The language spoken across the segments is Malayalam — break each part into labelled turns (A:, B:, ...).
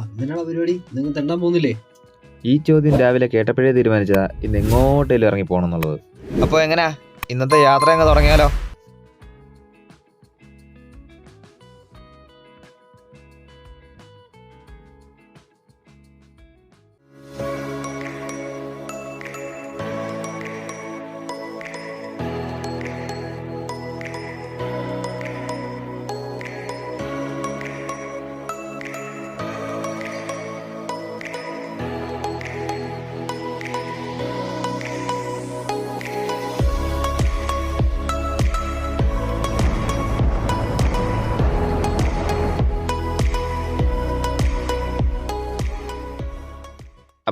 A: എന്തിനാണ് പരിപാടി? നിങ്ങൾ തെണ്ടാൻ പോകുന്നില്ലേ?
B: ഈ ചോദ്യം രാവിലെ കേട്ടപ്പോഴേ തീരുമാനിച്ചതാ ഇന്ന് എങ്ങോട്ടേലും ഇറങ്ങി പോകണം എന്നുള്ളത്. അപ്പോൾ എങ്ങനെയാ ഇന്നത്തെ യാത്ര അങ്ങ് തുടങ്ങിയാലോ?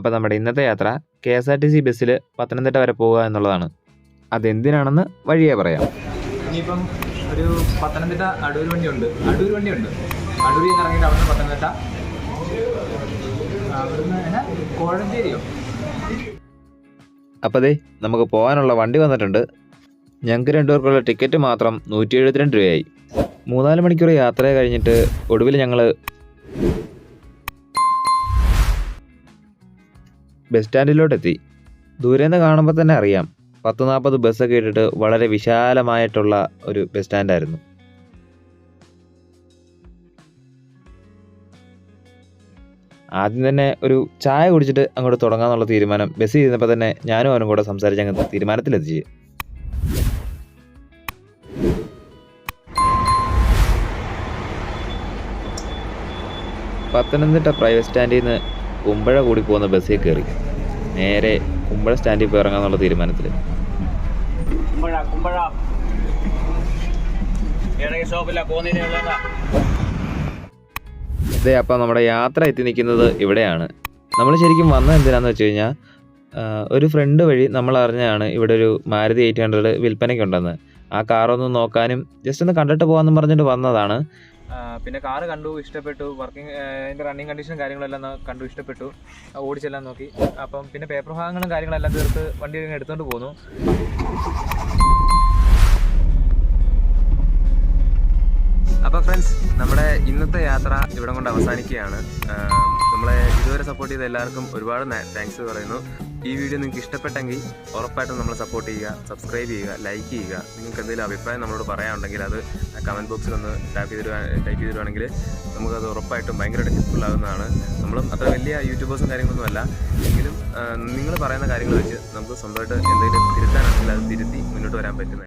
B: അപ്പോൾ നമ്മുടെ ഇന്നത്തെ യാത്ര K S R T C ബസ്സിൽ പത്തനംതിട്ട വരെ പോവുക എന്നുള്ളതാണ്. അതെന്തിനാണെന്ന് വഴിയേ പറയാം.
C: ഇനിയിപ്പം ഒരു പത്തനംതിട്ട അടൂർ വണ്ടിയുണ്ട്. അടൂർ വണ്ടിയുണ്ട്. അടൂരിൽ നിന്ന് ഇറങ്ങിയിട്ട് അവിടുന്ന് പത്തനംതിട്ട. അവിടുന്ന് കോഴഞ്ചേരിയോ?
B: അപ്പോൾ ദേ നമുക്ക് പോകാനുള്ള വണ്ടി വന്നിട്ടുണ്ട്. ഞങ്ങൾക്ക് രണ്ടുപേർക്കുള്ള ടിക്കറ്റ് മാത്രം നൂറ്റി എഴുപത്തിരണ്ട് രൂപയായി. മൂന്നാൽ മണിക്കൂർ യാത്ര കഴിഞ്ഞിട്ട് ഒടുവിൽ ഞങ്ങൾ ബസ് സ്റ്റാൻഡിലോട്ടെത്തി. നിന്ന് കാണുമ്പോൾ തന്നെ അറിയാം. പത്ത് നാൽപ്പത് ബസ്സൊക്കെ ഇട്ടിട്ട് വളരെ വിശാലമായിട്ടുള്ള ഒരു ബസ് സ്റ്റാൻഡായിരുന്നു. ആദ്യം തന്നെ ഒരു ചായ കുടിച്ചിട്ട് അങ്ങോട്ട് തുടങ്ങാന്നുള്ള തീരുമാനം ബസ് ഇരുന്നപ്പോൾ തന്നെ ഞാനും അവനും കൂടെ സംസാരിച്ച് അങ്ങ് തീരുമാനത്തിലെത്തിച്ച്. പത്തനംതിട്ട പ്രൈവറ്റ് സ്റ്റാൻഡിൽ നിന്ന് കുമ്പഴ കൂടി പോകുന്ന ബസ്സിൽ കയറി. നേരെ കുമ്പഴ സ്റ്റാൻഡിൽ പോയി ഇറങ്ങാന്നുള്ള തീരുമാനത്തിൽ. അതെ അപ്പം നമ്മുടെ യാത്ര എത്തി നിൽക്കുന്നത് ഇവിടെയാണ്. നമ്മൾ ശരിക്കും വന്നത് എന്തിനാന്ന് വെച്ച് കഴിഞ്ഞാൽ ഒരു ഫ്രണ്ട് വഴി നമ്മൾ അറിഞ്ഞാണ് ഇവിടെ ഒരു മാരുതി എയ്റ്റ് ഹൺഡ്രഡ് വിൽപ്പനയ്ക്കുണ്ടെന്ന് ആ കാറൊന്ന് നോക്കാനും ജസ്റ്റ് ഒന്ന് കണ്ടിട്ട് പോകാമെന്നും പറഞ്ഞിട്ട് വന്നതാണ്.
C: പിന്നെ കാറ് കണ്ടു ഇഷ്ടപ്പെട്ടു. വർക്കിംഗ് അതിന്റെ റണ്ണിങ് കണ്ടീഷനും കാര്യങ്ങളെല്ലാം കണ്ടു ഇഷ്ടപ്പെട്ടു. ഓടിച്ചെല്ലാം നോക്കി. അപ്പം പിന്നെ പേപ്പർ ഭാഗങ്ങളും കാര്യങ്ങളെല്ലാം തീർത്ത് വണ്ടി എടുത്തുകൊണ്ട് പോന്നു. അപ്പോൾ ഫ്രണ്ട്സ് നമ്മുടെ ഇന്നത്തെ യാത്ര ഇവിടെ കൊണ്ട് അവസാനിക്കുകയാണ്. നമ്മളെ ഇതുവരെ സപ്പോർട്ട് ചെയ്ത എല്ലാവർക്കും ഒരുപാട് താങ്ക്സ് പറയുന്നു. ഈ വീഡിയോ നിങ്ങൾക്ക് ഇഷ്ടപ്പെട്ടെങ്കിൽ ഉറപ്പായിട്ടും നമ്മളെ സപ്പോർട്ട് ചെയ്യുക സബ്സ്ക്രൈബ് ചെയ്യുക ലൈക്ക് ചെയ്യുക. നിങ്ങൾക്ക് എന്തെങ്കിലും അഭിപ്രായം നമ്മളോട് പറയാനുണ്ടെങ്കിൽ അത് കമന്റ് ബോക്സിൽ ഒന്ന് ടൈപ്പ് ചെയ്ത് ടൈപ്പ് ചെയ്തിരുവാണെങ്കിൽ നമുക്കത് ഉറപ്പായിട്ടും ഭയങ്കരമായിട്ട് ഹെൽപ്ഫുൾ ആകുന്നതാണ്. നമ്മളും അത്ര വലിയ യൂട്യൂബേഴ്സും കാര്യങ്ങളൊന്നും അല്ല. എങ്കിലും നിങ്ങൾ പറയുന്ന കാര്യങ്ങൾ വെച്ച് നമുക്ക് സ്വന്തമായിട്ട് എന്തെങ്കിലും തിരുത്താനാണെങ്കിൽ അത് തിരുത്തി മുന്നോട്ട് വരാൻ പറ്റുന്നത്